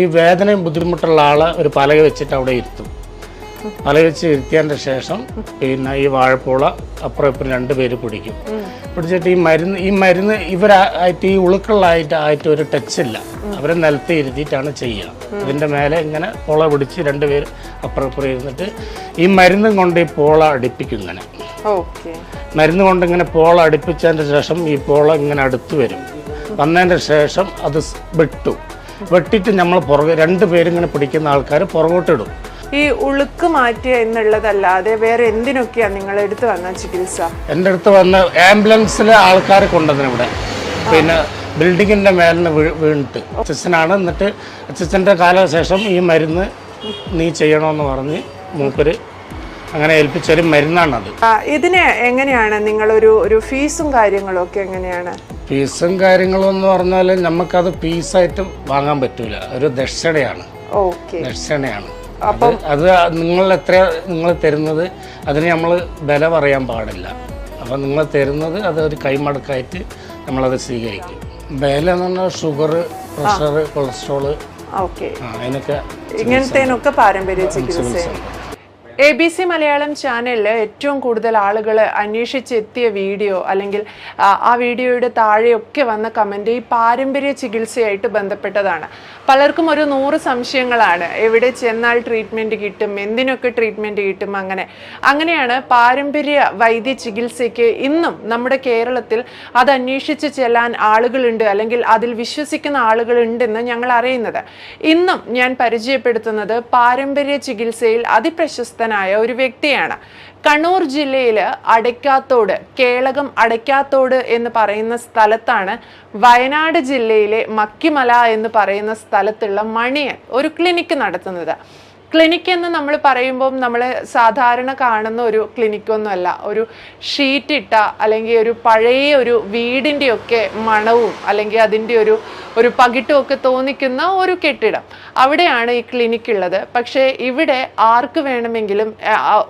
ഈ വേദനയും ബുദ്ധിമുട്ടുള്ള ആളെ ഒരു പലക വെച്ചിട്ട് അവിടെ ഇരുത്തും. പലക വെച്ച് ഇരുത്തിയതിന്റെ ശേഷം പിന്നെ ഈ വാഴപ്പൂള അപ്പുറം ഇപ്പം രണ്ട് പേര് പിടിക്കും. പിടിച്ചിട്ട് ഈ മരുന്ന് ഈ മരുന്ന് ഇവരായിട്ട് ഈ ഉളുക്കളായിട്ട് ആയിട്ട് ഒരു ടച്ച് ഇല്ല. അവരെ നിലത്ത് ഇരുത്തിയിട്ടാണ് ചെയ്യുക. ഇതിന്റെ മേലെ ഇങ്ങനെ പോള പിടിച്ച് രണ്ട് പേര് അപ്പുറം ഇപ്പുറം ഇരുന്നിട്ട് ഈ മരുന്നും കൊണ്ട് ഈ പോള അടുപ്പിക്കും ഇങ്ങനെ. മരുന്ന് കൊണ്ട് ഇങ്ങനെ പോള അടുപ്പിച്ചതിന്റെ ശേഷം ഈ പോള ഇങ്ങനെ അടുത്ത് വരും. വന്നതിന്റെ ശേഷം അത് വെട്ടു. വെട്ടിയിട്ട് നമ്മൾ പുറകെ രണ്ട് പേരിങ്ങനെ പിടിക്കുന്ന ആൾക്കാർ പുറകോട്ടിടും. ഈ ഉളുക്ക് മാറ്റുക എന്നുള്ളതല്ലാതെ വേറെ എന്തിനൊക്കെയാണ് നിങ്ങൾ എടുത്തു വന്ന ചികിത്സ? എന്റെ അടുത്ത് വന്ന ആംബുലൻസിലെ ആൾക്കാരെ കൊണ്ടുവന്നു ഇവിടെ. പിന്നെ ബിൽഡിങ്ങിന്റെ മേലിന് വീണിട്ട്. അച്ഛനാണ്. എന്നിട്ട് അച്ഛന്റെ കാലശേഷം ഈ മരുന്ന് നീ ചെയ്യണമെന്ന് പറഞ്ഞ് മൂപ്പര് അങ്ങനെ ഏൽപ്പിച്ചൊരു മരുന്നാണത്. അത് ഇതിന് എങ്ങനെയാണ് നിങ്ങളൊരു ഒരു ഫീസും കാര്യങ്ങളും ഒക്കെ എങ്ങനെയാണ്? ഫീസും കാര്യങ്ങളും എന്ന് പറഞ്ഞാൽ നമുക്കത് പീസായിട്ട് വാങ്ങാൻ പറ്റൂല. ഒരു ദക്ഷിണയാണ്. ദക്ഷിണയാണ്. അത് അത് നിങ്ങൾ എത്ര നിങ്ങൾ തരുന്നത് അതിന് നമ്മൾ വില പറയാൻ പാടില്ല. അപ്പം നിങ്ങൾ തരുന്നത് അത് ഒരു കൈമടക്കായിട്ട് നമ്മളത് സ്വീകരിക്കും. വില എന്ന് പറഞ്ഞാൽ ഷുഗർ പ്രഷർ കൊളസ്ട്രോൾ ഓക്കെ. ഇങ്ങനത്തെ അതിനൊക്കെ ഇങ്ങനത്തേനൊക്കെ പാരമ്പര്യ ചികിത്സ എ ബി സി മലയാളം ചാനലിൽ ഏറ്റവും കൂടുതൽ ആളുകൾ അന്വേഷിച്ചെത്തിയ വീഡിയോ അല്ലെങ്കിൽ ആ, വീഡിയോയുടെ താഴെയൊക്കെ വന്ന കമന്റ് ഈ പാരമ്പര്യ ചികിത്സയായിട്ട് ബന്ധപ്പെട്ടതാണ്. പലർക്കും ഒരു നൂറ് സംശയങ്ങളാണ്. എവിടെ ചെന്നാൽ ട്രീറ്റ്മെന്റ് കിട്ടും എന്തിനൊക്കെ ട്രീറ്റ്മെന്റ് കിട്ടും അങ്ങനെ. അങ്ങനെയാണ് പാരമ്പര്യ വൈദ്യ ചികിത്സയ്ക്ക് ഇന്നും നമ്മുടെ കേരളത്തിൽ അത് അന്വേഷിച്ച് ചെല്ലാൻ ആളുകളുണ്ട് അല്ലെങ്കിൽ അതിൽ വിശ്വസിക്കുന്ന ആളുകളുണ്ടെന്ന് ഞങ്ങൾ അറിയുന്നത്. ഇന്നും ഞാൻ പരിചയപ്പെടുത്തുന്നത് പാരമ്പര്യ ചികിത്സയിൽ അതിപ്രശസ്തനായ ഒരു വ്യക്തിയാണ്. കണ്ണൂർ ജില്ലയിൽ അടയ്ക്കാത്തോട് കേളകം അടയ്ക്കാത്തോട് എന്ന് പറയുന്ന സ്ഥലത്താണ് വയനാട് ജില്ലയിലെ മക്കിമല എന്ന് പറയുന്ന സ്ഥലത്തുള്ള മണിയൻ ഒരു ക്ലിനിക്ക് നടത്തുന്നത്. ക്ലിനിക്ക് എന്ന് നമ്മൾ പറയുമ്പോൾ നമ്മൾ സാധാരണ കാണുന്ന ഒരു ക്ലിനിക്കൊന്നുമല്ല. ഒരു ഷീറ്റ് ഇട്ട അല്ലെങ്കിൽ ഒരു പഴയ ഒരു വീടിന്റെയൊക്കെ മണവും അല്ലെങ്കിൽ അതിന്റെ ഒരു ഒരു പകിട്ടും ഒക്കെ തോന്നിക്കുന്ന ഒരു കെട്ടിടം. അവിടെയാണ് ഈ ക്ലിനിക്ക് ഉള്ളത് പക്ഷേ ഇവിടെ ആർക്ക് വേണമെങ്കിലും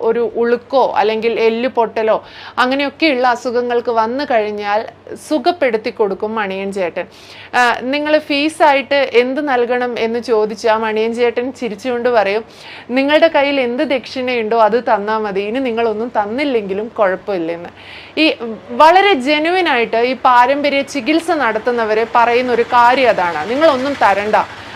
ഒരു ഉളുക്കോ അല്ലെങ്കിൽ എല്ല് പൊട്ടലോ അങ്ങനെയൊക്കെയുള്ള അസുഖങ്ങൾക്ക് വന്നു കഴിഞ്ഞാൽ സുഖപ്പെടുത്തി കൊടുക്കും മണിയൻ ചേട്ടൻ. നിങ്ങൾ ഫീസായിട്ട് എന്ത് നൽകണം എന്ന് ചോദിച്ചാൽ മണിയൻ ചേട്ടൻ ചിരിച്ചുകൊണ്ട് പറയും നിങ്ങളുടെ കയ്യിൽ എന്ത് ദക്ഷിണയുണ്ടോ അത് തന്നാൽ മതി. ഇനി നിങ്ങളൊന്നും തന്നില്ലെങ്കിലും കുഴപ്പമില്ലെന്ന്. ഈ വളരെ ജെനുവിൻ ആയിട്ട് ഈ പാരമ്പര്യ ചികിത്സ നടത്തുന്നവരെ പറയുന്ന ഒരു കാര്യം അതാണ്. നിങ്ങളൊന്നും തരണ്ട.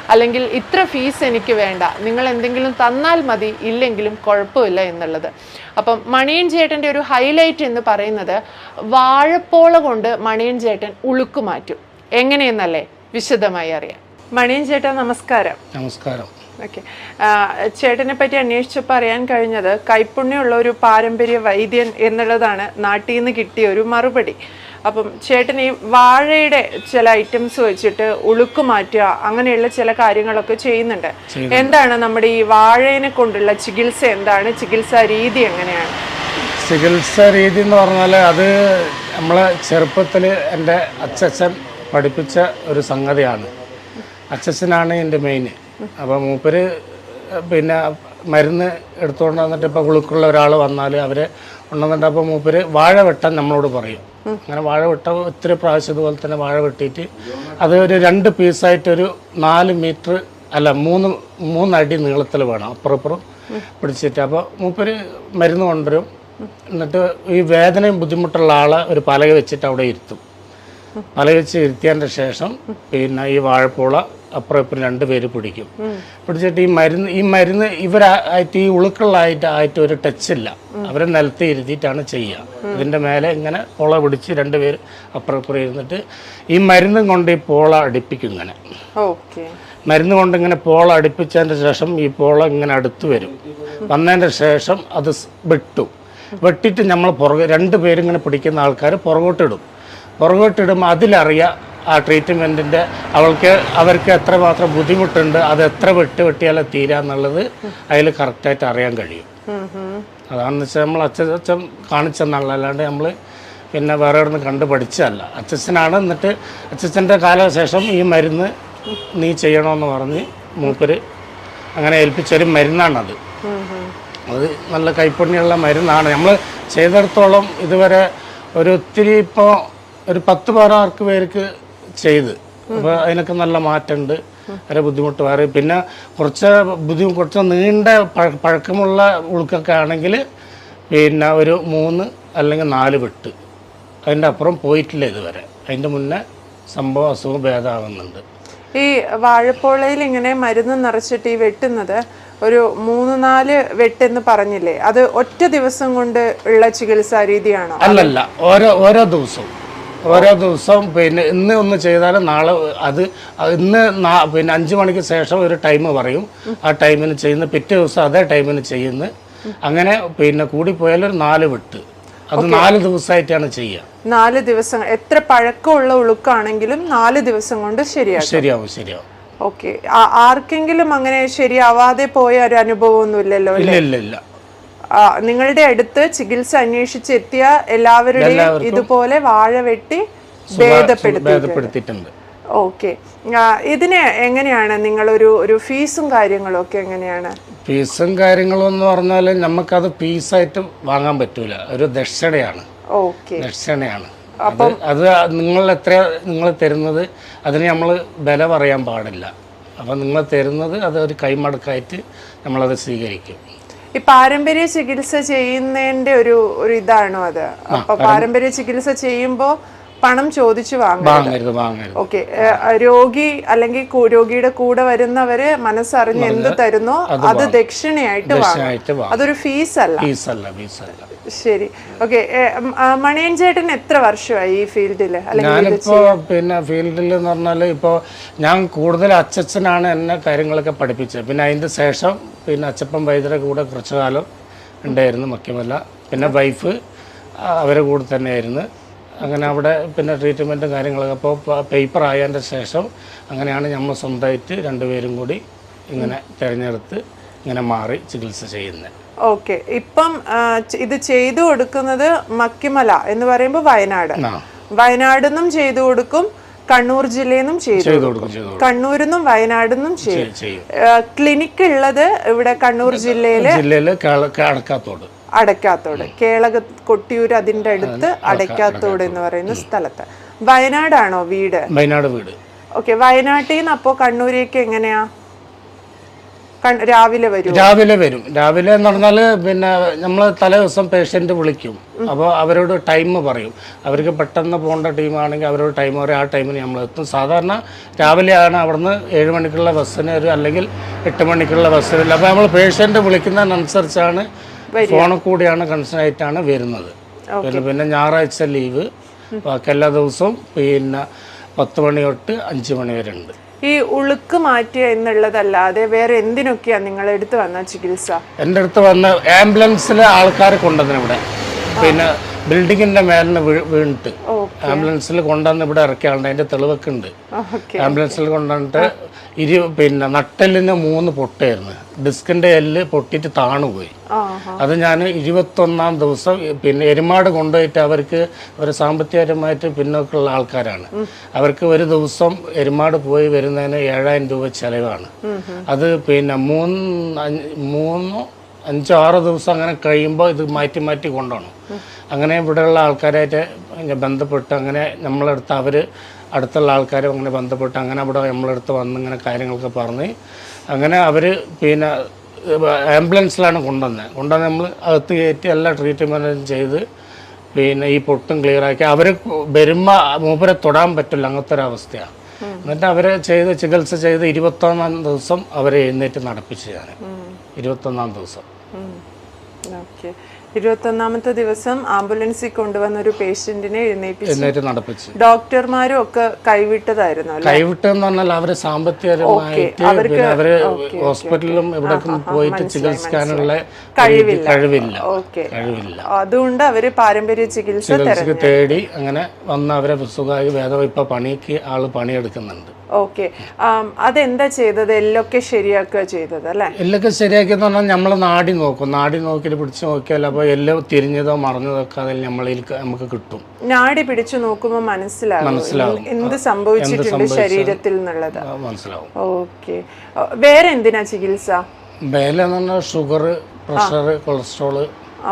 അല്ലെങ്കിൽ ഇത്ര ഫീസ് എനിക്ക് വേണ്ട. നിങ്ങൾ എന്തെങ്കിലും തന്നാൽ മതി. ഇല്ലെങ്കിലും കുഴപ്പമില്ല എന്നുള്ളത്. അപ്പം മണിയൻ ചേട്ടന്റെ ഒരു ഹൈലൈറ്റ് എന്ന് പറയുന്നത് വാഴപ്പോള കൊണ്ട് മണിയൻ ചേട്ടൻ ഉളുക്ക് മാറ്റും. എങ്ങനെയെന്നല്ലേ? വിശദമായി അറിയാം. മണിയൻ ചേട്ടാ നമസ്കാരം. നമസ്കാരം. ഓക്കെ ചേട്ടനെ പറ്റി അന്വേഷിച്ചപ്പോൾ അറിയാൻ കഴിഞ്ഞത് കൈപ്പുണ്യമുള്ള ഒരു പാരമ്പര്യ വൈദ്യൻ എന്നുള്ളതാണ് നാട്ടിൽ നിന്ന് കിട്ടിയ ഒരു മറുപടി. അപ്പം ചേട്ടൻ ഈ വാഴയുടെ ചില ഐറ്റംസ് വെച്ചിട്ട് ഉളുക്ക് മാറ്റുക അങ്ങനെയുള്ള ചില കാര്യങ്ങളൊക്കെ ചെയ്യുന്നുണ്ട്. എന്താണ് നമ്മുടെ ഈ വാഴയെ കൊണ്ടുള്ള ചികിത്സ? എന്താണ് ചികിത്സാ രീതി എങ്ങനെയാണ്? ചികിത്സാ രീതി എന്ന് പറഞ്ഞാൽ അത് നമ്മളെ ചെറുപ്പത്തിൽ എന്റെ അച്ചച്ചൻ പഠിപ്പിച്ച ഒരു സംഗതിയാണ്. അച്ചച്ചനാണ് എന്റെ മെയിൻ അപ്പോൾ മൂപ്പര് പിന്നെ മരുന്ന് എടുത്തുകൊണ്ട് വന്നിട്ട് ഇപ്പോൾ ഗുളുക്കുള്ള ഒരാൾ വന്നാൽ അവരെ ഉണ്ടെന്നിട്ട് അപ്പോൾ മൂപ്പര് വാഴ വെട്ടാൻ നമ്മളോട് പറയും. അങ്ങനെ വാഴ വെട്ട ഒത്തിരി പ്രാവശ്യം ഇതുപോലെ തന്നെ വാഴ വെട്ടിയിട്ട് അത് ഒരു രണ്ട് പീസായിട്ടൊരു നാല് മീറ്റർ അല്ല മൂന്ന് മൂന്നടി നീളത്തിൽ വേണം അപ്പുറപ്പുറം പിടിച്ചിട്ട്. അപ്പോൾ മൂപ്പര് മരുന്ന് കൊണ്ടുവരും. എന്നിട്ട് ഈ വേദനയും ബുദ്ധിമുട്ടുള്ള ആളെ ഒരു പലക വെച്ചിട്ട് അവിടെ ഇരുത്തും. പലക വെച്ച് ഇരുത്തിയതിന്റെ ശേഷം പിന്നെ ഈ വാഴപ്പൂള അപ്പുറം ഇപ്പം രണ്ട് പേര് പിടിക്കും. പിടിച്ചിട്ട് ഈ മരുന്ന് ഈ മരുന്ന് ഇവരായിട്ട് ഈ ഉളുക്കളായിട്ട് ആയിട്ട് ഒരു ടച്ച് ഇല്ല അവരെ നിലത്ത് ഇരുത്തിയിട്ടാണ് ചെയ്യുക. ഇതിന്റെ മേലെ ഇങ്ങനെ പോള പിടിച്ച് രണ്ട് പേര് അപ്പുറം ഇപ്പുറം ഇരുന്നിട്ട് ഈ മരുന്നും കൊണ്ട് ഈ പോള അടുപ്പിക്കും ഇങ്ങനെ. മരുന്ന് കൊണ്ട് ഇങ്ങനെ പോള അടുപ്പിച്ചതിന്റെ ശേഷം ഈ പോള ഇങ്ങനെ അടുത്ത് വരും. വന്നതിന്റെ ശേഷം അത് വെട്ടും. വെട്ടിട്ട് വെട്ടിയിട്ട് നമ്മൾ പുറകെ രണ്ട് പേരിങ്ങനെ പിടിക്കുന്ന ആൾക്കാർ പുറകോട്ടിടും പുറകോട്ടിടുമ്പോൾ അതിലറിയാം ആ ട്രീറ്റ്മെന്റിന്റെ അവൾക്ക് അവർക്ക് എത്രമാത്രം ബുദ്ധിമുട്ടുണ്ട് അത് എത്ര വെട്ട് വെട്ടിയാലേ തീരാന്നുള്ളത് അതിൽ കറക്റ്റായിട്ട് അറിയാൻ കഴിയും. അതാണെന്ന് വെച്ചാൽ നമ്മൾ അച്ഛൻ കാണിച്ചെന്നുള്ള അല്ലാണ്ട് നമ്മൾ പിന്നെ വേറെ ഇവിടുന്ന് കണ്ട് പഠിച്ചതല്ല. അച്ഛനാണ് എന്നിട്ട് അച്ഛന്റെ കാലശേഷം ഈ മരുന്ന് നീ ചെയ്യണമെന്ന് പറഞ്ഞ് മൂപ്പര് അങ്ങനെ ഏൽപ്പിച്ചൊരു മരുന്നാണത്. അത് നല്ല കൈപ്പുണ്യമുള്ള മരുന്നാണ്. നമ്മൾ ചെയ്തിടത്തോളം ഇതുവരെ ഒരു ഒത്തിരി ഇപ്പോൾ ഒരു പത്ത് പതിനാറ് പേർക്ക് ചെയ്ത്. അപ്പോൾ അതിനൊക്കെ നല്ല മാറ്റമുണ്ട്. വരെ ബുദ്ധിമുട്ട് മാറി പിന്നെ കുറച്ച് ബുദ്ധിമുട്ട് കുറച്ച് നീണ്ട പഴ- പഴക്കമുള്ള ഉളുക്കൊക്കെ ആണെങ്കിൽ പിന്നെ ഒരു മൂന്ന് അല്ലെങ്കിൽ നാല് വെട്ട്. അതിന്റെ അപ്പുറം പോയിട്ടില്ല ഇതുവരെ. അതിന്റെ മുന്നേ സംഭവം അസുഖം ഭേദമാകുന്നുണ്ട്. ഈ വാഴപ്പോളയിൽ ഇങ്ങനെ മരുന്ന് നിറച്ചിട്ട് ഈ വെട്ടുന്നത് ഒരു മൂന്ന് നാല് വെട്ടെന്ന് പറഞ്ഞില്ലേ? അത് ഒറ്റ ദിവസം കൊണ്ട് ഉള്ള ചികിത്സാ രീതിയാണോ? അല്ലല്ല. ഓരോ ഓരോ ദിവസവും. ഓരോ ദിവസവും പിന്നെ ഇന്ന് ഒന്ന് ചെയ്താൽ നാളെ അത് ഇന്ന് പിന്നെ അഞ്ച് മണിക്ക് ശേഷം ഒരു ടൈം പറയും. ആ ടൈമിന് ചെയ്യുന്ന പിറ്റേ ദിവസം അതേ ടൈമിന് ചെയ്യുന്ന അങ്ങനെ പിന്നെ കൂടിപ്പോയാൽ ഒരു നാല് വിട്ട്. അത് നാല് ദിവസമായിട്ടാണ് ചെയ്യുക. നാല് ദിവസം എത്ര പഴക്കമുള്ള ഉളുക്കാണെങ്കിലും നാല് ദിവസം കൊണ്ട് ശരിയാകും. ശരിയാവും ശരിയാവും. ഓക്കെ. ആർക്കെങ്കിലും അങ്ങനെ ശരിയാവാതെ പോയ ഒരു അനുഭവം ഒന്നും ഇല്ലല്ലോ ഇല്ല ഇല്ല ഇല്ല. നിങ്ങളുടെ അടുത്ത് ചികിത്സ അന്വേഷിച്ച് എത്തിയ എല്ലാവരുടെയും ഇതുപോലെ വാഴ വെട്ടി ഭേദപ്പെടുത്തിട്ടുണ്ട് ഭേദപ്പെടുത്തിയിട്ടുണ്ട്. ഓക്കെ. ഇതിന് എങ്ങനെയാണ് നിങ്ങളൊരു ഒരു ഫീസും കാര്യങ്ങളും ഒക്കെ എങ്ങനെയാണ്? ഫീസും കാര്യങ്ങളും എന്ന് പറഞ്ഞാൽ നമുക്കത് ഫീസായിട്ട് വാങ്ങാൻ പറ്റൂല. ഒരു ദക്ഷിണയാണ്. ദക്ഷിണയാണ്. അപ്പം അത് നിങ്ങൾ എത്ര നിങ്ങൾ തരുന്നത് അതിന് നമ്മൾ വില പറയാൻ പാടില്ല. അപ്പം നിങ്ങൾ തരുന്നത് അത് ഒരു കൈമടക്കായിട്ട് നമ്മളത് സ്വീകരിക്കും. ഈ പാരമ്പര്യ ചികിത്സ ചെയ്യുന്നതിന്റെ ഒരു ഒരു ഇതാണോ അത്? അപ്പൊ പാരമ്പര്യ ചികിത്സ ചെയ്യുമ്പോ പണം ചോദിച്ചു വാങ്ങും വാങ്ങരുത് ഓക്കെ. രോഗി അല്ലെങ്കിൽ രോഗിയുടെ കൂടെ വരുന്നവര് മനസ്സറിഞ്ഞ് എന്ത് തരുന്നോ അത് ദക്ഷിണയായിട്ട് വാങ്ങും ദക്ഷിണയായിട്ട് വാങ്ങും അതൊരു ഫീസ് അല്ല ഫീസ് ഫീസല്ല. ശരി. ഓക്കെ മണിയൻ ചേട്ടൻ എത്ര വർഷമായി ഈ ഫീൽഡിൽ? ഞാനിപ്പോ ഞാനിപ്പോൾ പിന്നെ ഫീൽഡിൽ എന്ന് പറഞ്ഞാൽ ഇപ്പോൾ ഞാൻ കൂടുതൽ അച്ചച്ചനാണ് എന്നെ കാര്യങ്ങളൊക്കെ പഠിപ്പിച്ചത്. പിന്നെ അതിന്റെ ശേഷം പിന്നെ അച്ചപ്പൻ വൈദ്യരുടെ കൂടെ കുറച്ചു കാലം ഉണ്ടായിരുന്നു മുഖ്യമല്ല. പിന്നെ വൈഫ് അവരെ കൂടെ തന്നെയായിരുന്നു. അങ്ങനെ അവിടെ പിന്നെ ട്രീറ്റ്മെന്റും കാര്യങ്ങളൊക്കെ. അപ്പോൾ പേപ്പർ ആയതിന്റെ ശേഷം അങ്ങനെയാണ് നമ്മൾ സ്വന്തമായിട്ട് രണ്ടുപേരും കൂടി ഇങ്ങനെ തിരഞ്ഞെടുത്ത് ഇങ്ങനെ മാറി ചികിത്സ ചെയ്യുന്നത് ഓക്കെ. ഇപ്പം ഇത് ചെയ്തു കൊടുക്കുന്നത് മക്കിമല എന്ന് പറയുമ്പോൾ വയനാട്. വയനാട് നിന്നും ചെയ്തു കൊടുക്കും കണ്ണൂർ ജില്ലയിൽ നിന്നും ചെയ്തു കൊടുക്കും. കണ്ണൂരിൽ നിന്നും വയനാട് നിന്നും ചെയ്യും. ക്ലിനിക് ഉള്ളത് ഇവിടെ കണ്ണൂർ ജില്ലയിലെ അടക്കാത്തോട് അടക്കാത്തോട് കേളക കൊട്ടിയൂർ അതിന്റെ അടുത്ത് അടക്കാത്തോട് എന്ന് പറയുന്ന സ്ഥലത്ത്. വയനാടാണോ വീട്? വയനാട് വീട്. ഓക്കെ വയനാട്ടിൽ നിന്ന് അപ്പോ കണ്ണൂരേക്ക് എങ്ങനെയാ? രാവിലെ വരും രാവിലെ വരും. രാവിലെ എന്ന് പറഞ്ഞാൽ പിന്നെ നമ്മൾ തലേ ദിവസം പേഷ്യന്റ് വിളിക്കും. അപ്പോൾ അവരോട് ടൈം പറയും. അവർക്ക് പെട്ടെന്ന് പോകേണ്ട ടീമാണെങ്കിൽ അവരോട് ടൈം പറയും. ആ ടൈമിന് നമ്മൾ എത്തും. സാധാരണ രാവിലെയാണ് അവിടുന്ന് ഏഴ് മണിക്കുള്ള ബസ്സിന് ഒരു അല്ലെങ്കിൽ എട്ട് മണിക്കുള്ള ബസ്സിന് വരില്ല അപ്പോൾ നമ്മൾ പേഷ്യന്റ് വിളിക്കുന്നതിനനുസരിച്ചാണ് ഫോണിൽ കൂടിയാണ് കൺസേൺ ആയിട്ടാണ് വരുന്നത്. പിന്നെ പിന്നെ ഞായറാഴ്ച ലീവ് ബാക്കി എല്ലാ ദിവസവും പിന്നെ പത്ത് മണി തൊട്ട് അഞ്ച് മണി വരെ ഉണ്ട്. ഈ ഉളുക്ക് മാറ്റുക എന്നുള്ളതല്ലാതെ വേറെ എന്തിനൊക്കെയാണ് നിങ്ങൾ എടുത്ത് വന്ന ചികിത്സ? എന്റെ അടുത്ത് വന്ന ആംബുലൻസിലെ ആൾക്കാരെ കൊണ്ടുവന്നു ഇവിടെ പിന്നെ ബിൽഡിങ്ങിന്റെ മേലിന് വീണിട്ട്. ആംബുലൻസിൽ കൊണ്ടുവന്ന് ഇവിടെ ഇറക്കിയ ആളുണ്ട് അതിന്റെ തെളിവൊക്കെ ഉണ്ട്. ആംബുലൻസിൽ കൊണ്ടുവന്നിട്ട് ഇരു പിന്നെ നട്ടെല്ലിന് മൂന്ന് പൊട്ടായിരുന്നു. ഡിസ്കിന്റെ എല്ല് പൊട്ടിട്ട് താണുപോയി അത് ഞാൻ ഇരുപത്തൊന്നാം ദിവസം പിന്നെ എരുമാട് കൊണ്ടുപോയിട്ട് അവർക്ക് ഒരു സാമ്പത്തികപരമായിട്ട് പിന്നോക്കമുള്ള ആൾക്കാരാണ്. അവർക്ക് ഒരു ദിവസം എരുമാട് പോയി വരുന്നതിന് ഏഴായിരം രൂപ ചെലവാണ്. അത് പിന്നെ മൂന്ന് മൂന്നോ അഞ്ചോ ആറോ ദിവസം അങ്ങനെ കഴിയുമ്പോൾ ഇത് മാറ്റി മാറ്റി കൊണ്ടുപോകണം. അങ്ങനെ ഇവിടെയുള്ള ആൾക്കാരായിട്ട് ബന്ധപ്പെട്ട് അങ്ങനെ നമ്മളെടുത്ത് അവർ അടുത്തുള്ള ആൾക്കാരും അങ്ങനെ ബന്ധപ്പെട്ട് അങ്ങനെ അവിടെ നമ്മളെടുത്ത് വന്ന് ഇങ്ങനെ കാര്യങ്ങളൊക്കെ പറഞ്ഞ് അങ്ങനെ അവർ പിന്നെ ആംബുലൻസിലാണ് കൊണ്ടുവന്നത് കൊണ്ടുവന്ന് നമ്മൾ അകത്ത് കയറ്റി എല്ലാ ട്രീറ്റ്മെന്റും ചെയ്ത് പിന്നെ ഈ പൊട്ടും ക്ലിയർ ആക്കി. അവർ വരുമ്പോൾ മൂപ്പരെ തൊടാൻ പറ്റില്ല അങ്ങനത്തെ ഒരു അവസ്ഥയാണ് എന്നിട്ട് അവരെ ചെയ്ത് ചികിത്സ ചെയ്ത് ഇരുപത്തൊന്നാം ദിവസം അവരെ എഴുന്നേറ്റ് നടപ്പിച്ചു ഞാൻ ഇരുപത്തൊന്നാം ദിവസം. ഇരുപത്തൊന്നാമത്തെ ദിവസം ആംബുലൻസിൽ കൊണ്ടുവന്ന ഒരു പേഷ്യന്റിനെ എഴുന്നേറ്റ് നടപ്പിച്ചു. ഡോക്ടർമാരും ഒക്കെ കൈവിട്ടതായിരുന്നു കൈവിട്ടെന്ന് പറഞ്ഞാൽ അവർ സാമ്പത്തികപരമായിട്ട് പിന്നെ അവർ ഹോസ്പിറ്റലിലും ഇവിടെ പോയിട്ട് ചികിത്സിക്കാനുള്ള കഴിവില്ല. കഴിവില്ല. അതുകൊണ്ട് അവർ പാരമ്പര്യ ചികിത്സ തേടി അങ്ങനെ വന്ന് അവരെ സുഖമായി വേദം ഇപ്പൊ പണിക്ക് ആൾ പണിയെടുക്കുന്നുണ്ട്. ഓക്കെ. അതെന്താ ചെയ്തത്? എല്ലൊക്കെ ശരിയാക്കുക ചെയ്തത് അല്ലെ? എല്ലൊക്കെ ശരിയാക്കിയെന്ന് പറഞ്ഞാൽ നമ്മൾ നാടി നോക്കും. നാടി നോക്കി പിടിച്ചു നോക്കിയാൽ അപ്പോൾ എല്ലാം തിരിഞ്ഞതോ മറഞ്ഞതോ ഒക്കെ അതിൽ നമ്മളിൽ നമുക്ക് കിട്ടും. നാടി പിടിച്ചു നോക്കുമ്പോൾ മനസ്സിലാവും. എന്ത് സംഭവിച്ചിട്ടുണ്ട് ശരീരത്തിൽ എന്നുള്ളത്. മനസ്സിലാവും. ഓക്കെ. വേറെ എന്തിനാ ചികിത്സ? വേല എന്ന് പറഞ്ഞാൽ ഷുഗർ പ്രഷർ കൊളസ്ട്രോൾ.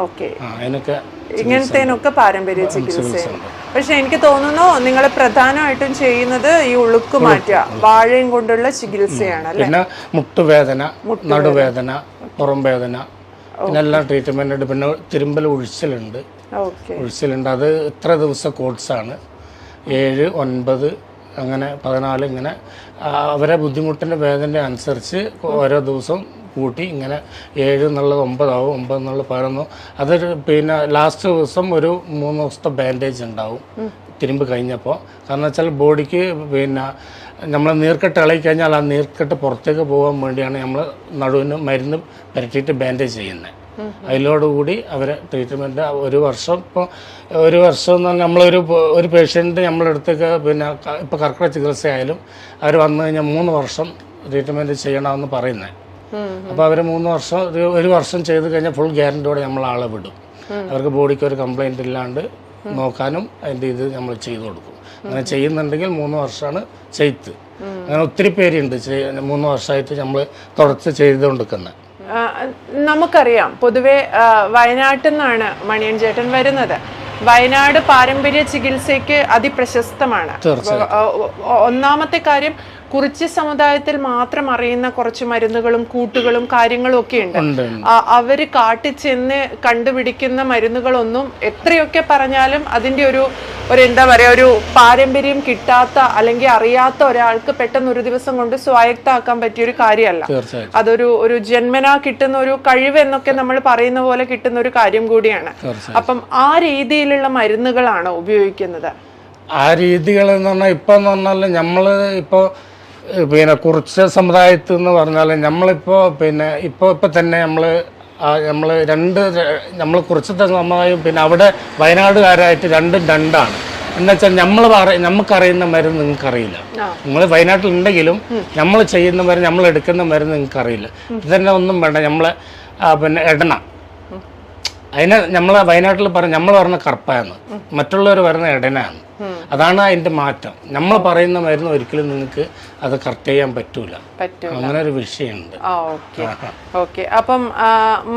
ഓക്കെ. ആ അതിനൊക്കെ ഇങ്ങനത്തേനൊക്കെ പാരമ്പര്യ ചികിത്സ. ചികിത്സ പക്ഷെ എനിക്ക് തോന്നുന്നു നിങ്ങൾ പ്രധാനമായിട്ടും ചെയ്യുന്നത് ഈ ഉളുക്ക് മാറ്റുക. വാഴയും കൊണ്ടുള്ള ചികിത്സയാണ് പിന്നെ മുട്ടുവേദന നടുവേദന പുറം വേദന പിന്നെ എല്ലാ ട്രീറ്റ്മെന്റ് ഉണ്ട് പിന്നെ തിരുമ്പൽ ഉഴിച്ചിലുണ്ട്. ഉഴിച്ചിലുണ്ട്. അത് ഇത്ര ദിവസം കോഴ്സാണ് ഏഴ് ഒൻപത് അങ്ങനെ പതിനാല് ഇങ്ങനെ. അവരെ ബുദ്ധിമുട്ടിന്റെ വേദന അനുസരിച്ച് ഓരോ ദിവസം കൂട്ടി ഇങ്ങനെ ഏഴ് എന്നുള്ളത് ഒമ്പതാവും ഒമ്പത് എന്നുള്ളത് പതിനൊന്ന്. അതൊരു പിന്നെ ലാസ്റ്റ് ദിവസം ഒരു മൂന്ന് ദിവസത്തെ ബാൻഡേജ് ഉണ്ടാവും. തിരുമ്പ് കഴിഞ്ഞപ്പോൾ കാരണം വെച്ചാൽ ബോഡിക്ക് പിന്നെ നമ്മൾ നീർക്കെട്ട് ഇളകി കഴിഞ്ഞാൽ ആ നീർക്കെട്ട് പുറത്തേക്ക് പോകാൻ വേണ്ടിയാണ് നമ്മൾ നടുവിന് മരുന്ന് പുരട്ടിയിട്ട് ബാൻഡേജ് ചെയ്യുന്നത് അതിലോടുകൂടി അവരെ ട്രീറ്റ്മെന്റ് ഒരു വർഷം ഇപ്പോൾ ഒരു വർഷം എന്ന് പറഞ്ഞാൽ നമ്മളൊരു ഒരു പേഷ്യന്റ് നമ്മളെടുത്തേക്ക് പിന്നെ ഇപ്പോൾ കർക്കിടക ചികിത്സയായാലും അവർ വന്നു കഴിഞ്ഞാൽ മൂന്ന് വർഷം ട്രീറ്റ്മെന്റ് ചെയ്യണമെന്ന് പറയുന്നത് അപ്പോൾ അവർ മൂന്ന് വർഷം ഒരു ഒരു വർഷം ചെയ്ത് കഴിഞ്ഞാൽ ഫുൾ ഗ്യാരന്റിയോടെ നമ്മൾ ആളെ വിടും. അവർക്ക് ബോഡിക്ക് ഒരു കംപ്ലൈന്റ് ഇല്ലാണ്ട് നോക്കാനും അതിന്റെ ഇത് നമ്മൾ ചെയ്തു കൊടുക്കും. അങ്ങനെ ചെയ്യുന്നുണ്ടെങ്കിൽ മൂന്ന് വർഷമാണ് ചെയ്ത്ത് അങ്ങനെ ഒത്തിരി പേരുണ്ട് മൂന്ന് വർഷമായിട്ട് നമ്മൾ തുടർച്ച ചെയ്തുകൊണ്ടിരിക്കുന്നത് നമുക്കറിയാം പൊതുവെ വയനാട്ടിൽ നിന്നാണ് മണിയൻ ചേട്ടൻ വരുന്നത്. വയനാട് പാരമ്പര്യ ചികിത്സയ്ക്ക് അതിപ്രശസ്തമാണ്. ഒന്നാമത്തെ കാര്യം കുറിച്ച് സമുദായത്തിൽ മാത്രം അറിയുന്ന കുറച്ച് മരുന്നുകളും കൂട്ടുകളും കാര്യങ്ങളും ഒക്കെ ഉണ്ട്. അവർ കാട്ടിച്ചെന്ന് കണ്ടുപിടിക്കുന്ന മരുന്നുകളൊന്നും എത്രയൊക്കെ പറഞ്ഞാലും അതിന്റെ ഒരു ഒരു എന്താ പറയാ ഒരു പാരമ്പര്യം കിട്ടാത്ത അല്ലെങ്കിൽ അറിയാത്ത ഒരാൾക്ക് പെട്ടെന്ന് ഒരു ദിവസം കൊണ്ട് സ്വായക്താക്കാൻ പറ്റിയ ഒരു കാര്യമല്ല അതൊരു ഒരു ജന്മനാ കിട്ടുന്ന ഒരു കഴിവ് എന്നൊക്കെ നമ്മൾ പറയുന്ന പോലെ കിട്ടുന്ന ഒരു കാര്യം കൂടിയാണ്. അപ്പം ആ രീതിയിലുള്ള മരുന്നുകളാണ് ഉപയോഗിക്കുന്നത്. ആ രീതികൾ എന്ന് പറഞ്ഞാൽ ഇപ്പം എന്ന് പറഞ്ഞാൽ നമ്മൾ ഇപ്പോൾ പിന്നെ കുറച്ച് സമുദായത്തിൽ എന്ന് പറഞ്ഞാൽ നമ്മളിപ്പോൾ പിന്നെ ഇപ്പോൾ ഇപ്പം തന്നെ നമ്മൾ നമ്മൾ രണ്ട് നമ്മൾ കുറിച്ചത്തെ സമുദായം പിന്നെ അവിടെ വയനാടുകാരായിട്ട് രണ്ടും രണ്ടാണ്. എന്നുവെച്ചാൽ നമ്മൾ നമുക്കറിയുന്ന മരുന്ന് നിങ്ങൾക്കറിയില്ല. അറിയില്ല നിങ്ങൾ വയനാട്ടിലുണ്ടെങ്കിലും നമ്മൾ ചെയ്യുന്ന മരുന്ന് നമ്മൾ എടുക്കുന്ന മരുന്ന് നിങ്ങൾക്കറിയില്ല. ഇതന്നെ തന്നെ ഒന്നും വേണ്ട. നമ്മൾ പിന്നെ എടണ അതിനെ നമ്മളെ വയനാട്ടിൽ പറഞ്ഞ നമ്മൾ പറഞ്ഞ കർപ്പയാണ് മറ്റുള്ളവർ പറയുന്ന എടനാണ് അതാണ് അതിന്റെ മാറ്റം. നമ്മൾ പറയുന്ന മരുന്ന് ഒരിക്കലും നിങ്ങൾക്ക് അത് കറക്റ്റ് ചെയ്യാൻ പറ്റൂല. പറ്റും അങ്ങനെ ഒരു വിഷയമുണ്ട്. അപ്പം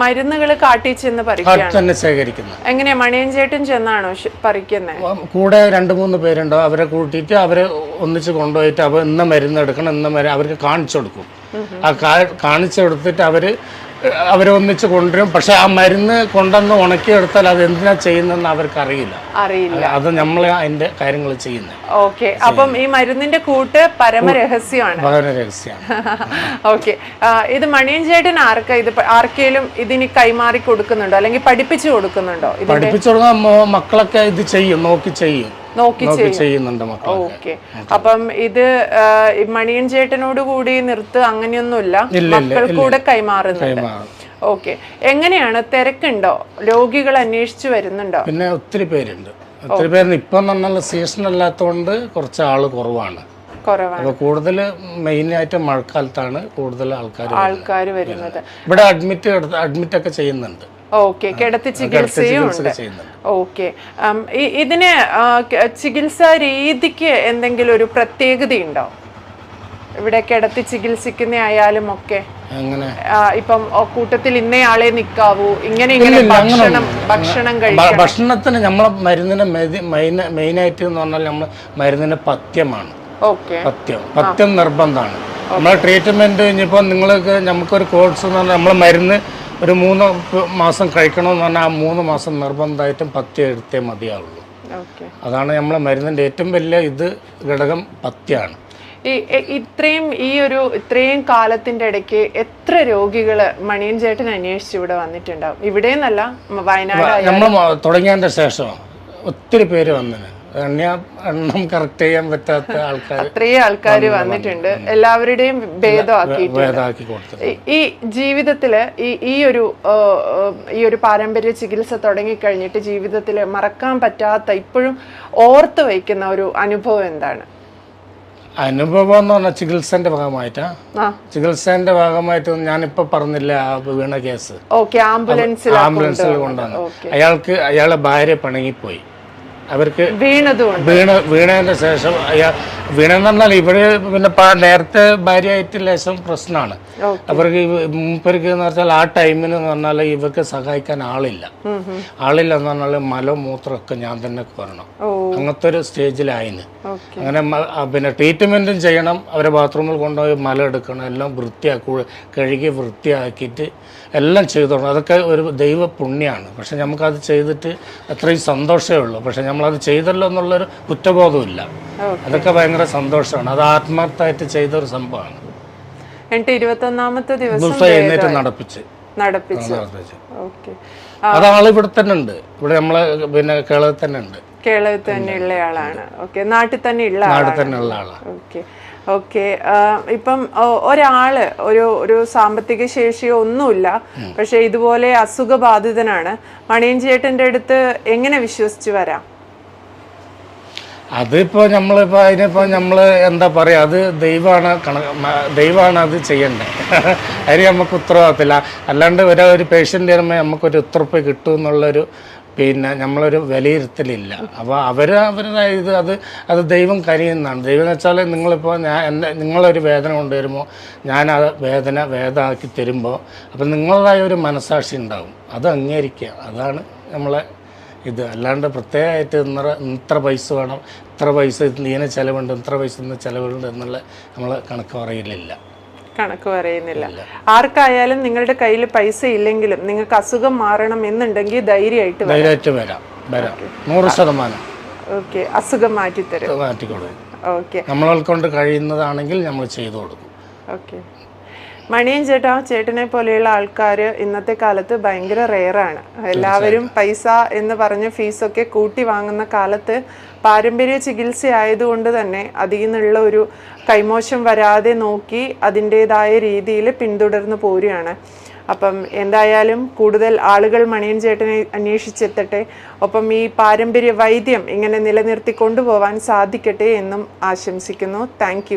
മരുന്നുകൾ കാട്ടി ചെന്ന് പറിക്കുകയാണ്. അത് തന്നെ ശേഖരിക്കുന്നത് എങ്ങനെയാ? മണിയൻ ചേട്ടൻ ചെന്നാണോ പറിക്കുന്നത് കൂടെ രണ്ട് മൂന്ന് പേരുണ്ടോ? അവരെ കൂട്ടിയിട്ട് അവരെ ഒന്നിച്ച് കൊണ്ടുപോയിട്ട് അവർ ഇന്ന മരുന്ന് എടുക്കണം ഇന്ന മരുന്ന് അവർക്ക് കാണിച്ചു കൊടുക്കും. ആ കാണിച്ചെടുത്തിട്ട് കാണിച്ചു കൊടുത്തിട്ട് അവർ അവരെ ഒന്നിച്ച് കൊണ്ടുവരും. പക്ഷെ ആ മരുന്ന് കൊണ്ടുവന്ന് ഉണക്കിയെടുത്താൽ അത് എന്തിനാ ചെയ്യുന്നതെന്ന് അവർക്ക് അറിയില്ല. അറിയില്ല അത് നമ്മൾ അതിന്റെ കാര്യങ്ങൾ ചെയ്യുന്നത്. ഓക്കെ. അപ്പം ഈ മരുന്നിന്റെ കൂട്ട് പരമരഹസ്യമാണ് പരമരഹസ്യമാണ് രഹസ്യമാണ്. ഓക്കെ. ഇത് മണിയൻ ചേട്ടൻ ആർക്കാ ഇത് ആർക്കേലും ഇതിന് കൈമാറി കൊടുക്കുന്നുണ്ടോ? അല്ലെങ്കിൽ പഠിപ്പിച്ചു കൊടുക്കുന്നുണ്ടോ പഠിപ്പിച്ചു കൊടുക്കാൻ മക്കളൊക്കെ ഇത് ചെയ്യും നോക്കി ചെയ്യും. നോക്കി ചെയ്യുന്നുണ്ട് ഓക്കെ. അപ്പം ഇത് മണിയൻ ചേട്ടനോട് കൂടി നിർത്ത് അങ്ങനെയൊന്നുമില്ല. മക്കൾക്കൂടെ മക്കൾ കൂടെ കൈമാറുന്നുണ്ട്. കൈമാറും. ഓക്കെ. എങ്ങനെയാണ് തിരക്കുണ്ടോ? രോഗികൾ അന്വേഷിച്ചു വരുന്നുണ്ടോ? പിന്നെ ഒത്തിരി പേരുണ്ട്. ഒത്തിരി പേര് ഇപ്പം പറഞ്ഞാൽ സീസൺ അല്ലാത്തതുകൊണ്ട് കുറച്ച് ആൾ കുറവാണ്. കുറവാണ്. കൂടുതൽ മെയിൻ ആയിട്ട് മഴക്കാലത്താണ് കൂടുതൽ ആൾക്കാർ ആൾക്കാർ വരുന്നത്. ഇവിടെ അഡ്മിറ്റ് അഡ്മിറ്റ് ഒക്കെ ചെയ്യുന്നുണ്ട്. ഓക്കെ കിടത്തി ചികിത്സയും ഉണ്ട്. ഓക്കെ ഇതിന് ചികിത്സാ രീതിക്ക് എന്തെങ്കിലും ഒരു പ്രത്യേകതയുണ്ടോ? ഇവിടെ കിടത്തി ചികിത്സിക്കുന്ന ആയാലും ഒക്കെ ഇപ്പം കൂട്ടത്തിൽ ഇന്നയാളെ നിക്കാവൂ ഇങ്ങനെ ഇങ്ങനെ ഭക്ഷണം ഭക്ഷണം കഴിക്കണം. ഭക്ഷണത്തിന് നമ്മളെ മരുന്നിന് മെയിൻ ആയിട്ട് എന്ന് പറഞ്ഞാൽ നമ്മൾ മരുന്നിന് പഥ്യമാണ്. പത്യം പഥ്യം. പഥ്യം നിർബന്ധമാണ്. നമ്മളെ ട്രീറ്റ്മെന്റ് ഇനിയിപ്പോൾ നിങ്ങൾക്ക് നമുക്കൊരു കോഴ്സ് എന്ന് പറഞ്ഞാൽ നമ്മൾ മരുന്ന് ഒരു മൂന്ന് മാസം കഴിക്കണമെന്ന് പറഞ്ഞാൽ ആ മൂന്ന് മാസം നിർബന്ധമായിട്ടും പഥ്യം എടുത്തേ മതിയാവുള്ളൂ. അതാണ് നമ്മളെ മരുന്നിന്റെ ഏറ്റവും വലിയ ഇത് ഘടകം പത്തിയാണ് ഈ ഇത്രയും ഈ ഒരു ഇത്രയും കാലത്തിന്റെ ഇടയ്ക്ക് എത്ര രോഗികൾ മണിയൻ ചേട്ടൻ അന്വേഷിച്ച് ഇവിടെ വന്നിട്ടുണ്ടാവും? ഇവിടെ നിന്നല്ല വയനാട് നമ്മൾ തുടങ്ങിയതിന്റെ ശേഷം ഒത്തിരി പേര് വന്നിന്. എണ്ണ എണ്ണം കറക്റ്റ് ചെയ്യാൻ പറ്റാത്ത ആൾക്കാർ അത്രയും ആൾക്കാർ വന്നിട്ടുണ്ട്. എല്ലാവരുടെയും ഭേദമാക്കി ഈ- ജീവിതത്തിൽ ഈ ഈ ഒരു ഈ ഒരു പാരമ്പര്യ ചികിത്സ തുടങ്ങിക്കഴിഞ്ഞിട്ട് ജീവിതത്തിൽ മറക്കാൻ പറ്റാത്ത ഇപ്പോഴും ഓർത്ത് വയ്ക്കുന്ന ഒരു അനുഭവം എന്താണ്? അനുഭവം എന്ന് പറഞ്ഞാൽ ചികിത്സന്റെ ഭാഗമായിട്ടാ. ചികിത്സേന്റെ ഭാഗമായിട്ട് ഞാനിപ്പോ പറഞ്ഞില്ല ആ വീണ കേസ്. ആംബുലൻസിൽ കൊണ്ടാണ് അയാൾക്ക് അയാളെ ഭാര്യ പിണങ്ങിപ്പോയി. അവർക്ക് വീണ് വീണതിന് ശേഷം വീണെന്ന് പറഞ്ഞാൽ ഇവർ പിന്നെ നേരത്തെ ഭാര്യയായിട്ട് ലേശം പ്രശ്നമാണ്. അവർക്ക് മൂപ്പർക്ക് എന്ന് പറഞ്ഞാൽ ആ ടൈമിന് എന്ന് പറഞ്ഞാൽ ഇവർക്ക് സഹായിക്കാൻ ആളില്ല. ആളില്ല എന്ന് പറഞ്ഞാൽ മലം മൂത്രമൊക്കെ ഞാൻ തന്നെ കോരണം അങ്ങനത്തെ ഒരു സ്റ്റേജിലായിന്. അങ്ങനെ പിന്നെ ട്രീറ്റ്മെന്റും ചെയ്യണം അവരെ ബാത്റൂമിൽ കൊണ്ടുപോയി മല എടുക്കണം എല്ലാം വൃത്തിയാക്കി കഴുകി വൃത്തിയാക്കിയിട്ട് എല്ലാം ചെയ്തോണം അതൊക്കെ ഒരു ദൈവ പുണ്യമാണ് പക്ഷെ നമുക്കത് ചെയ്തിട്ട് അത്രയും സന്തോഷമേ ഉള്ളൂ. പക്ഷെ നമ്മളത് ചെയ്തല്ലോ എന്നുള്ളൊരു കുറ്റബോധമില്ല അതൊക്കെ ഭയങ്കര സന്തോഷമാണ്. അത് ആത്മാർത്ഥമായിട്ട് ചെയ്ത ഒരു സംഭവമാണ്. എന്നിട്ട് ഇരുപത്തൊന്നാമത്തെ ദിവസം എഴുന്നേറ്റ് നടപ്പിച്ച്. നടപ്പിച്ചു. അത് ആൾ ഇവിടെ തന്നെ ഉണ്ട്. ഇവിടെ നമ്മളെ പിന്നെ കേരളത്തിൽ തന്നെ ഉണ്ട്. കേരളത്തിൽ തന്നെ ഉള്ള ആളാണ് ഓക്കെ. നാട്ടിൽ തന്നെ ഉള്ള നാട്ടിൽ തന്നെ ഉള്ള ആളാണ്. ഓക്കെ. ഓക്കെ. ഇപ്പം ഒരാൾ ഒരു ഒരു സാമ്പത്തിക ശേഷിയോ ഒന്നുമില്ല. പക്ഷെ ഇതുപോലെ അസുഖബാധിതനാണ്. മണിയൻ ചേട്ടന്റെ അടുത്ത് എങ്ങനെ വിശ്വസിച്ച് വരാം? അതിപ്പോ നമ്മളിപ്പോ അതിനിപ്പോ നമ്മൾ എന്താ പറയാ അത് ദൈവമാണ് കണ ദൈവമാണ് അത് ചെയ്യേണ്ടത് അതിന് നമുക്ക് ഉത്തരവാദിത്തമില്ല. അല്ലാണ്ട് ഒരു ഒരു പേഷ്യന്റ് വരുമ്പോൾ നമുക്കൊരു ഉത്തരപ്പ് കിട്ടും എന്നുള്ളൊരു പിന്നെ നമ്മളൊരു വിലയിരുത്തലില്ല. അപ്പോൾ അവർ അവരുടെ ഇത് അത് അത് ദൈവം കരിയുന്നതാണ് ദൈവം എന്ന് വെച്ചാൽ നിങ്ങളിപ്പോൾ ഞാൻ എന്റെ നിങ്ങളൊരു വേദന കൊണ്ടുവരുമ്പോൾ ഞാൻ ആ വേദന വേദമാക്കി തരുമ്പോൾ അപ്പം നിങ്ങളുടേതായ ഒരു മനസാക്ഷി ഉണ്ടാവും. അത് അംഗീകരിക്കുക. അതാണ് നമ്മളെ ഇത് അല്ലാണ്ട് പ്രത്യേകമായിട്ട് ഇന്നറ ഇത്ര പൈസ വേണം ഇത്ര പൈസ ഇതിന് ചിലവുണ്ട് ഇത്ര പൈസ ഇന്ന് ചിലവുണ്ട് എന്നുള്ള നമ്മൾ കണക്ക് പറയലില്ല കണക്ക് പറയുന്നില്ല. ആർക്കായാലും നിങ്ങളുടെ കയ്യിൽ പൈസ ഇല്ലെങ്കിലും നിങ്ങൾക്ക് അസുഖം മാറണം എന്നുണ്ടെങ്കിൽ ധൈര്യമായിട്ട് ധൈര്യമായിട്ട് വരാം വരാം. നൂറ് ശതമാനം. ഓക്കെ. അസുഖം മാറ്റിത്തരും. മാറ്റിക്കൊടുക്കും. ഓക്കെ. നമ്മളെ കൊണ്ട് കഴിയുന്നതാണെങ്കിൽ നമ്മൾ ചെയ്തു കൊടുക്കും. ഓക്കെ. മണിയൻ ചേട്ടാ ചേട്ടനെ പോലെയുള്ള ആൾക്കാർ ഇന്നത്തെ കാലത്ത് ഭയങ്കര റെയറാണ് എല്ലാവരും പൈസ എന്ന് പറഞ്ഞ് ഫീസൊക്കെ കൂട്ടി വാങ്ങുന്ന കാലത്ത് പാരമ്പര്യ ചികിത്സ ആയതുകൊണ്ട് തന്നെ അതിൽ നിന്നുള്ള ഒരു കൈമോശം വരാതെ നോക്കി അതിന്റെതായ രീതിയിൽ പിന്തുടർന്നു പോരുകയാണ്. അപ്പം എന്തായാലും കൂടുതൽ ആളുകൾ മണിയൻ ചേട്ടനെ അന്വേഷിച്ചെത്തട്ടെ. ഒപ്പം ഈ പാരമ്പര്യ വൈദ്യം ഇങ്ങനെ നിലനിർത്തി കൊണ്ടുപോകാൻ സാധിക്കട്ടെ എന്നും ആശംസിക്കുന്നു. താങ്ക്